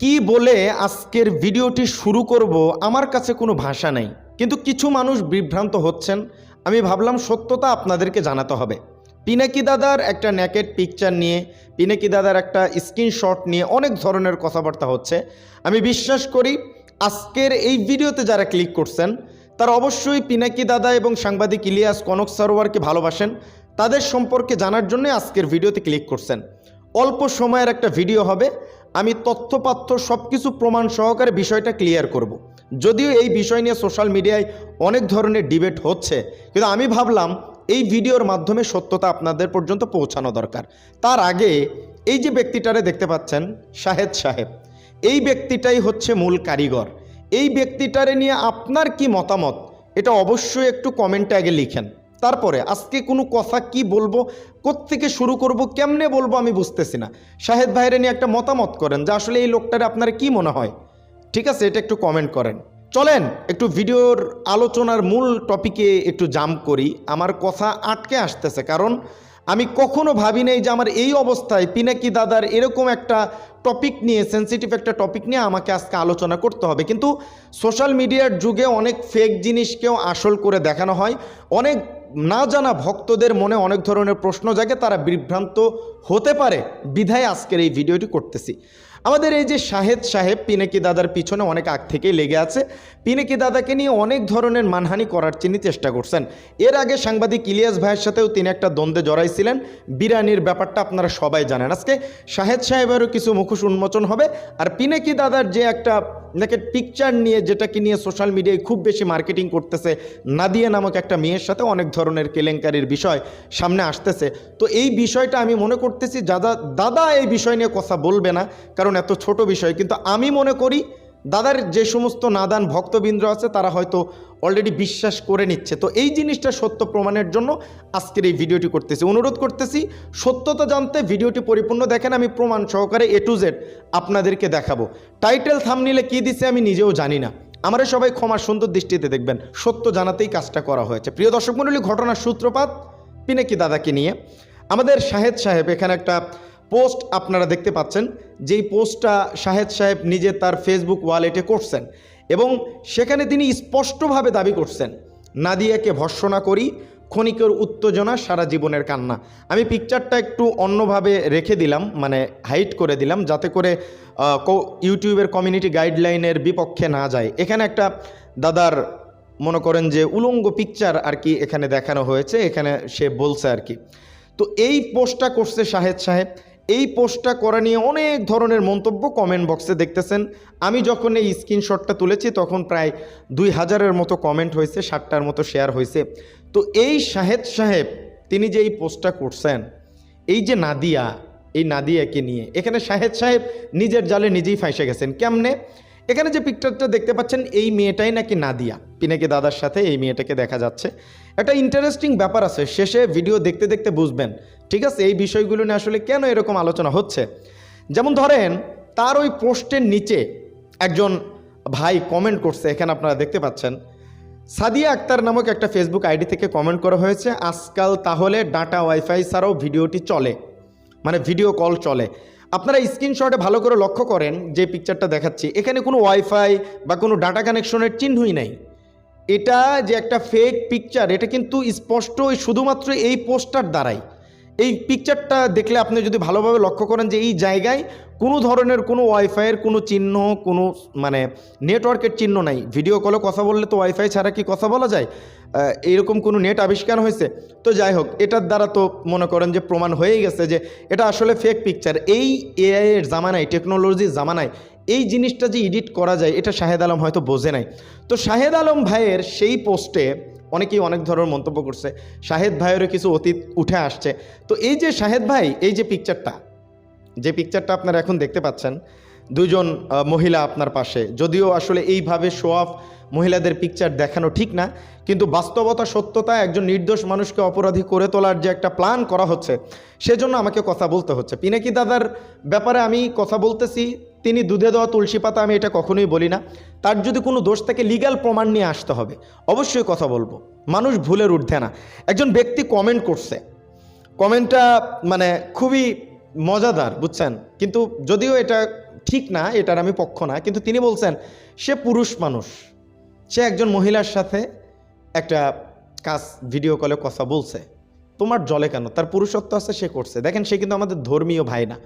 কি বলে আজকের ভিডিওটি শুরু করব আমার কাছে কোনো ভাষা নেই। কিন্তু কিছু মানুষ বিভ্রান্ত হচ্ছেন। আমি ভাবলাম সত্যতা আপনাদেরকে জানাতে হবে। পিনাকি দাদার একটা ন্যাকেট পিকচার নিয়ে, পিনাকি দাদার একটা স্ক্রিনশট নিয়ে অনেক ধরনের কথাবার্তা হচ্ছে। আমি বিশ্বাস করি আজকের এই ভিডিওতে যারা ক্লিক করছেন, তারা অবশ্যই পিনাকি দাদা এবং সাংবাদিক ইলিয়াস কনক সরোয়ারকে ভালোবাসেন। তাদের সম্পর্কে জানার জন্য আজকের ভিডিওতে ক্লিক করছেন। অল্প সময়ের একটা ভিডিও হবে। আমি তথ্যপাত্র সব কিছু প্রমাণ সহকারে বিষয়টা ক্লিয়ার করব। যদিও এই বিষয় নিয়ে সোশ্যাল মিডিয়ায় অনেক ধরনের ডিবেট হচ্ছে, কিন্তু আমি ভাবলাম এই ভিডিওর মাধ্যমে সত্যতা আপনাদের পর্যন্ত পৌঁছানো দরকার। তার আগে এই যে ব্যক্তিটারে দেখতে পাচ্ছেন, শাহেদ সাহেব, এই ব্যক্তিটাই হচ্ছে মূল কারিগর। এই ব্যক্তিটারে নিয়ে আপনার কি মতামত? এটা অবশ্যই একটু কমেন্টে আগে লিখেন। তারপরে, আজকে কোনো কথা কি বলব, কোত্থেকে শুরু করব, কেমনে বলব আমি বুঝতেছি না। শাহেদ ভাইরে নিয়ে একটা মতামত করেন যে, আসলে এই লোকটারে আপনার কি মনে হয়? ঠিক আছে, এটা একটু কমেন্ট করেন। চলেন, একটু ভিডিওর আলোচনার মূল টপিকে একটু জাম্প করি। আমার কথা আটকে আসতেছে, কারণ আমি কখনো ভাবি নাই যে, আমার এই অবস্থায় পিনাকি দাদার এরকম একটা টপিক নিয়ে সেন্সিটিভ একটা টপিক নিয়ে আমাকে আজকে আলোচনা করতে হবে। কিন্তু সোশ্যাল মিডিয়ার যুগে অনেক ফেক জিনিসকেও আসল করে দেখানো হয়। অনেক না জানা ভক্তদের মনে অনেক ধরনের প্রশ্ন জাগে, তারা বিভ্রান্ত হতে পারে। বিধায় আজকের এই ভিডিওটি করতেছি। আমাদের এই যে শাহেদ সাহেব, পিনাকি দাদার পিছনে অনেক আগ থেকেই লেগে আছে। পিনাকি দাদাকে নিয়ে অনেক ধরনের মানহানি করার তিনি চেষ্টা করছেন। এর আগে সাংবাদিক ইলিয়াস ভাইয়ের সাথেও তিনি একটা দ্বন্দ্বে জড়াইছিলেন। বিরানির ব্যাপারটা আপনারা সবাই জানেন। আজকে শাহেদ সাহেবেরও কিছু মুখোশ উন্মোচন হবে। আর পিনাকি দাদার যে একটা নাকি পিকচার নিয়ে যেটাকে নিয়ে সোশ্যাল মিডিয়ায় খুব বেশি মার্কেটিং করতেছে, নাদিয়া নামক একটা মেয়ের সাথে অনেক ধরনের কেলেঙ্কারির বিষয় সামনে আসতেছে। তো এই বিষয়টা আমি মনে করতেছি দাদা দাদা এই বিষয় নিয়ে কথা বলবে না, কারণ এত ছোট বিষয়, কিন্তু আমি মনে করি দাদার যে সমস্ত নাদান ভক্তবৃন্দ আছে, তারা হয়তো অলরেডি বিশ্বাস করে নিচ্ছে। তো এই জিনিসটা সত্য প্রমাণের জন্য আজকের এই ভিডিওটি করতেছি। অনুরোধ করতেছি, সত্যতা জানতে ভিডিওটি পরিপূর্ণ দেখেন, আমি প্রমাণ সহকারে এ টু জেড আপনাদেরকে দেখাবো। টাইটেল থামনিলে কী দিছে আমি নিজেও জানি না। আমরা সবাই ক্ষমার সুন্দর দৃষ্টিতে দেখবেন। সত্য জানাতেই কাজটা করা হয়েছে। প্রিয় দর্শক মণ্ডলী, ঘটনার সূত্রপাত, পিনাকি দাদাকে নিয়ে। আমাদের শাহেদ সাহেব এখানে একটা পোস্ট আপনারা দেখতে পাচ্ছেন, যেই পোস্টটা শাহেদ সাহেব নিজে তার ফেসবুক ওয়ালেটে করছেন এবং সেখানে তিনি স্পষ্টভাবে দাবি করছেন, নাদিয়াকে ভর্সনা করি, ক্ষণিকের উত্তেজনা, সারা জীবনের কান্না। আমি পিকচারটা একটু অন্যভাবে রেখে দিলাম মানে হাইট করে দিলাম, যাতে করে ইউটিউবের কমিউনিটি গাইডলাইনের বিপক্ষে না যায়। এখানে একটা দাদার মনে করেন যে উলঙ্গ পিকচার আর কি এখানে দেখানো হয়েছে, এখানে সে বলছে আর কি। তো এই পোস্টটা করছে শাহেদ সাহেব এই পোস্টটা করা নিয়ে অনেক ধরনের মন্তব্য কমেন্ট বক্সে দেখতেছেন। আমি যখন এই স্ক্রিনশটটা তুলেছি, তখন প্রায় দুই হাজারের মতো কমেন্ট হয়েছে, ষাটটার মতো শেয়ার হয়েছে। তো এই শাহেদ সাহেব, তিনি যে এই পোস্টটা করছেন, এই যে নাদিয়া, এই নাদিয়াকে নিয়ে, এখানে শাহেদ সাহেব নিজের জালে নিজেই ফাঁসে গেছেন। কেমনে? এখানে যে পিকচারটা দেখতে পাচ্ছেন, এই মেয়েটাই নাকি নাদিয়া। পিনাকি দাদার সাথে এই মেয়েটাকে দেখা যাচ্ছে। একটা ইন্টারেস্টিং ব্যাপার আছে, শেষে ভিডিও দেখতে দেখতে বুঝবেন, ঠিক আছে? এই বিষয়গুলো নিয়ে আসলে কেন এরকম আলোচনা হচ্ছে? যেমন ধরেন, তার ওই পোস্টের নিচে একজন ভাই কমেন্ট করছে, এখানে আপনারা দেখতে পাচ্ছেন। সাদিয়া আক্তার নামক একটা ফেসবুক আইডি থেকে কমেন্ট করা হয়েছে, আজকাল তাহলে ডাটা ওয়াইফাই ছাড়াও ভিডিওটি চলে। মানে ভিডিও কল চলে। আপনারা স্ক্রিনশটে ভালো করে লক্ষ্য করেন যে পিকচারটা দেখাচ্ছি। এখানে কোনো ওয়াইফাই বা কোনো ডাটা কানেকশনের চিহ্নই নাই। এটা যে একটা ফেক পিকচার এটা কিন্তু স্পষ্ট শুধুমাত্র এই পোস্টার দ্বারাই। এই পিকচারটা দেখলে আপনি যদি ভালোভাবে লক্ষ্য করেন যে এই জায়গায় কোনো ধরনের কোনো ওয়াইফাইয়ের কোনো চিহ্ন কোনো মানে নেটওয়ার্কের চিহ্ন নাই। ভিডিও কলে কথা বললে তো ওয়াইফাই ছাড়া কি কথা বলা যায়? আহ, এইরকম কোনো নেট আবিষ্কার হয়েছে? তো যাই হোক এটার দ্বারা তো মনে করেন যে প্রমাণ হয়েই গেছে যে এটা আসলে ফেক পিকচার এই এআইয়ের জামানায় টেকনোলজির জামানায় এই জিনিসটা যে এডিট করা যায় এটা শাহেদ আলম হয়তো বোঝে নাই। তো শাহেদ আলম ভাইয়ের সেই পোস্টে অনেকেই অনেক ধরনের মন্তব্য করছে। শাহেদ ভাইয়েরও কিছু অতীত উঠে আসছে। তো এই যে শাহেদ ভাই এই যে পিকচারটা যে পিকচারটা আপনারা এখন দেখতে পাচ্ছেন দুজন মহিলা আপনার পাশে। যদিও আসলে এইভাবে শো অফ মহিলাদের পিকচার দেখানো ঠিক না, কিন্তু বাস্তবতা, সত্যতা, একজন নির্দোষ মানুষকে অপরাধী করে তোলার যে একটা প্ল্যান করা হচ্ছে, সেজন্য আমাকে কথা বলতে হচ্ছে। পিনাকি দাদার ব্যাপারে আমি কথা বলতেছি, তিনি দুধে দেওয়া তুলসী পাতা আমি এটা কখনোই বলি না। তার যদি কোনো দোষ থেকে লিগ্যাল প্রমাণ নিয়ে আসতে হবে। অবশ্যই কথা বলব। মানুষ ভুলের ঊর্ধ্বে না। একজন ব্যক্তি কমেন্ট করছে। কমেন্টটা মানে খুবই মজাদার, বুঝছেন? কিন্তু যদিও এটা ঠিক না, এটার আমি পক্ষ না, কিন্তু তিনি বলছেন, সে পুরুষ মানুষ, সে একজন মহিলার সাথে একটা কাজ ভিডিও কলে কথা বলছে। তোমার জলে কেন? তার পুরুষত্ব আছে, সে করছে। দেখেন, সে কিন্তু আমাদের ধর্মীয় ভাই না।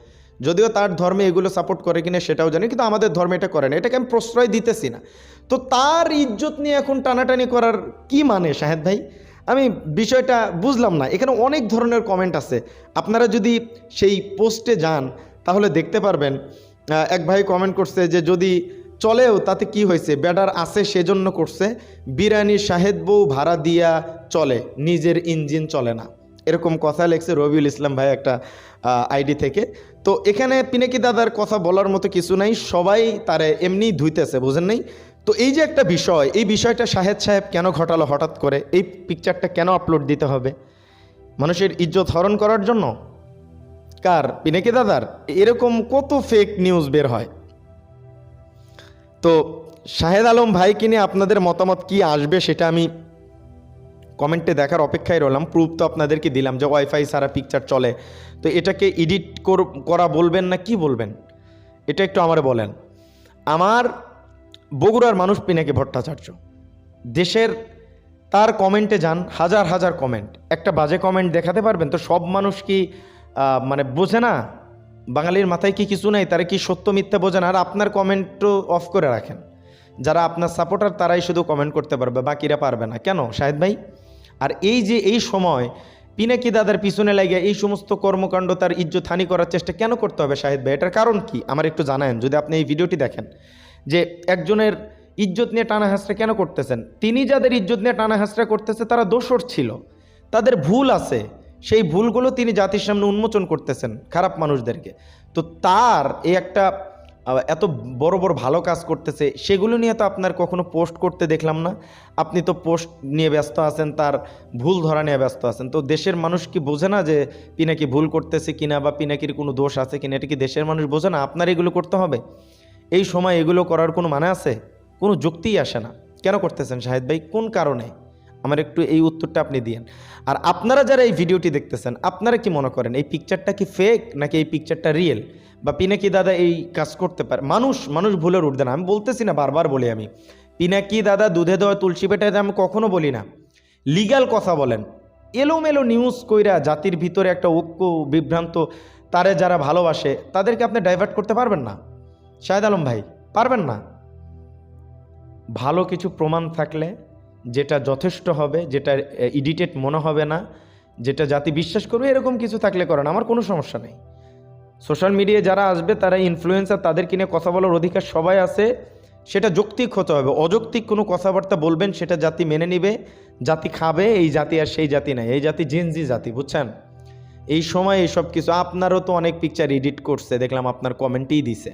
যদিও তার ধর্মে এগুলো সাপোর্ট করে কিনা, সেটাও জানি, কিন্তু আমাদের ধর্মে এটা করে না। এটাকে আমি প্রশ্রয় দিতেছি না। তো তার ইজ্জত নিয়ে এখন টানাটানি করার কি মানে শাহেদ ভাই? আমি বিষয়টা বুঝলাম না। এখানে অনেক ধরনের কমেন্ট আছে। আপনারা যদি সেই পোস্টে যান, তাহলে দেখতে পারবেন এক ভাই কমেন্ট করছে যে, যদি চলেও তাতে কি হয়েছে? ব্যাডার আছে, সেজন্য করছে। বিরানি শাহেদ বউ ভাড়া দিয়া চলে, নিজের ইঞ্জিন চলে না। এরকম কথা লেখছে রবিউল ইসলাম ভাই একটা আইডি থেকে। তো এখানে পিনাকি দাদার কথা বলার মতো কিছু নাই। সবাই তারে এমনি ধুইতেছে, বুঝেন নাই? তো এই যে একটা বিষয়, এই বিষয়টা শাহেদ সাহেব কেন ঘটালো হঠাৎ করে? এই পিকচারটা কেন আপলোড দিতে হবে? মানুষের ইজ্জত হরণ করার জন্য? কার? পিনাকি দাদার? এরকম কত ফেক নিউজ বের হয়? তো শাহেদ আলম ভাইকে নিয়ে আপনাদের মতামত কি আসবে সেটা আমি কমেন্টে দেখার অপেক্ষায় রইলাম। প্রুফ তো আপনাদেরকে দিলাম যে ওয়াইফাই সারা পিকচার চলে। তো এটাকে এডিট করা বলবেন না কি বলবেন? এটা একটু আমার বলেন। আমার বগুড়ার মানুষ পিনাকি ভট্টাচার্য। দেশের তার কমেন্টে যান, হাজার হাজার কমেন্ট একটা বাজে কমেন্ট দেখাতে পারবেন তো সব মানুষ কি মানে বোঝে না? বাঙালির মাথায় কি কিছু নাই? তারা কি সত্য মিথ্যা বোঝে না? আর আপনার কমেন্টও অফ করে রাখেন। যারা আপনার সাপোর্টার তারাই শুধু কমেন্ট করতে পারবে, বাকিরা পারবে না। কেন? শাহেদ ভাই? আর এই যে এই সময় পিনাকি দাদার পিছনে লাগে এই সমস্ত কর্মকাণ্ড তার ইজ্জত হানি করার চেষ্টা কেন করতে হবে শাহেদ ভাই? এটার কারণ কি? আমার একটু জানায়েন, যদি আপনি এই ভিডিওটি দেখেন। যে একজনের ইজ্জত নিয়ে টানা হাসরা কেন করতেছেন? তিনি যাদের ইজ্জত নিয়ে টানা হাসরা করতেছে, তারা দোষর ছিল। তাদের ভুল আছে। সেই ভুলগুলো তিনি জাতির সামনে উন্মোচন করতেছেন খারাপ মানুষদেরকে। তো তার এই একটা এত বড় বড় ভালো কাজ করতেছে, সেগুলো নিয়ে তো আপনার কখনো পোস্ট করতে দেখলাম না। আপনি তো পোস্ট নিয়ে ব্যস্ত আছেন, তার ভুল ধরা নিয়ে ব্যস্ত আছেন। তো দেশের মানুষ কি বোঝে না যে পিনাকি ভুল করতেছে কিনা বা পিনাকির কোনো দোষ আছে কিনা? এটা কি দেশের মানুষ বোঝে না? আপনার এগুলো করতে হবে। এই সময় এগুলো করার কোনো মানে আছে? কোনো যুক্তিই আসে না। কেন করতেছেন শাহেদ ভাই? কোন কারণে? আমার একটু এই উত্তরটা আপনি দিয়েন। আর আপনারা যারা এই ভিডিওটি দেখতেছেন, আপনারা কি মনে করেন, এই পিকচারটা কি ফেক নাকি এই পিকচারটা রিয়েল বা পিনাকি দাদা এই কাজ করতে পারে? মানুষ মানুষ ভুলের উঠবে না। আমি বলতেছি না, বারবার বলি আমি। পিনাকি দাদা দুধে দেওয়া তুলসী পেটাতে আমি কখনো বলি না। লিগাল কথা বলেন। এলোমেলো নিউজ কইরা জাতির ভিতরে একটা ঐক্য বিভ্রান্ত, তারে যারা ভালোবাসে, তাদেরকে আপনি ডাইভার্ট করতে পারবেন না? শাহেদ আলম ভাই, পারবেন না? ভালো কিছু প্রমাণ থাকলে যেটা যথেষ্ট হবে, যেটা এডিটেড মনে হবে না, যেটা জাতি বিশ্বাস করবে, এরকম কিছু থাকলে করেন, আমার কোনো সমস্যা নেই। সোশ্যাল মিডিয়ায় যারা আসবে, তারা ইনফ্লুয়েন্সার তাদের কিনে কথা বলার অধিকার সবাই আছে, সেটা যৌক্তিক হতে হবে। অযৌক্তিক কোনো কথাবার্তা বলবেন, সেটা জাতি মেনে নিবে, জাতি খাবে, এই জাতি আর সেই জাতি নাই, এই জাতি জেনজি জাতি, বুঝছেন? এই সময় এইসব কিছু, আপনারও তো অনেক পিকচার এডিট করছে, দেখলাম আপনার কমেন্টেই দিছে।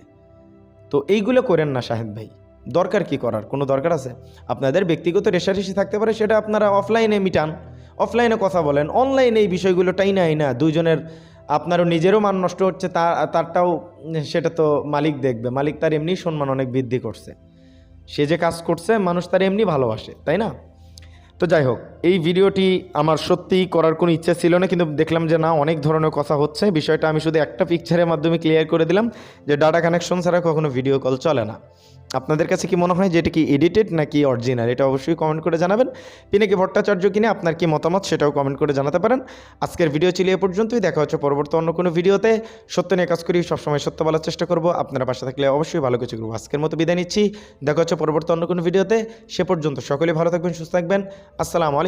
তো এইগুলো করেন না শাহেদ ভাই। দরকার কি করার? কোনো দরকার আছে? আপনাদের ব্যক্তিগত রেশারেশি থাকতে পারে, সেটা আপনারা অফলাইনে মিটান। অফলাইনে কথা বলেন। অনলাইনে এই বিষয়গুলো টাই নাই না দুইজনের, আপনারও নিজেরও মান নষ্ট হচ্ছে, তা, তারটাও সেটা তো মালিক দেখবে। মালিক তার এমনি সম্মান অনেক বৃদ্ধি করছে। সে যে কাজ করছে, মানুষ তার এমনি ভালোবাসে, তাই না? তো যাই হোক এই ভিডিওটি আমার সত্যিই করার কোনো ইচ্ছা ছিল না, কিন্তু দেখলাম যে না, অনেক ধরনের কথা হচ্ছে। বিষয়টা আমি শুধু একটা পিকচারের মাধ্যমে ক্লিয়ার করে দিলাম যে ডাটা কানেকশন ছাড়া কখনো ভিডিও কল চলে না। আপনাদের কাছে কি মনে হয় যে এটা কি এডিটেড নাকি অরিজিনাল এটা অবশ্যই কমেন্ট করে জানাবেন। পিনাকি ভট্টাচার্য কিনে, আপনার কি মতামত সেটাও কমেন্ট করে জানাতে পারেন। আজকের ভিডিও ছিল এ পর্যন্তই, দেখা হচ্ছে পরবর্তী অন্য কোনো ভিডিওতে সত্য নিয়ে কাজ করি, সবসময় সত্য বলার চেষ্টা করব। আপনারা পাশে থাকলে অবশ্যই ভালো কিছু করব। আজকের মতো বিদায় নিচ্ছি, দেখা হচ্ছে পরবর্তী অন্য কোনো ভিডিওতে সে পর্যন্ত সকলেই ভালো থাকবেন, সুস্থ থাকবেন। আসসালামু আলাইকুম।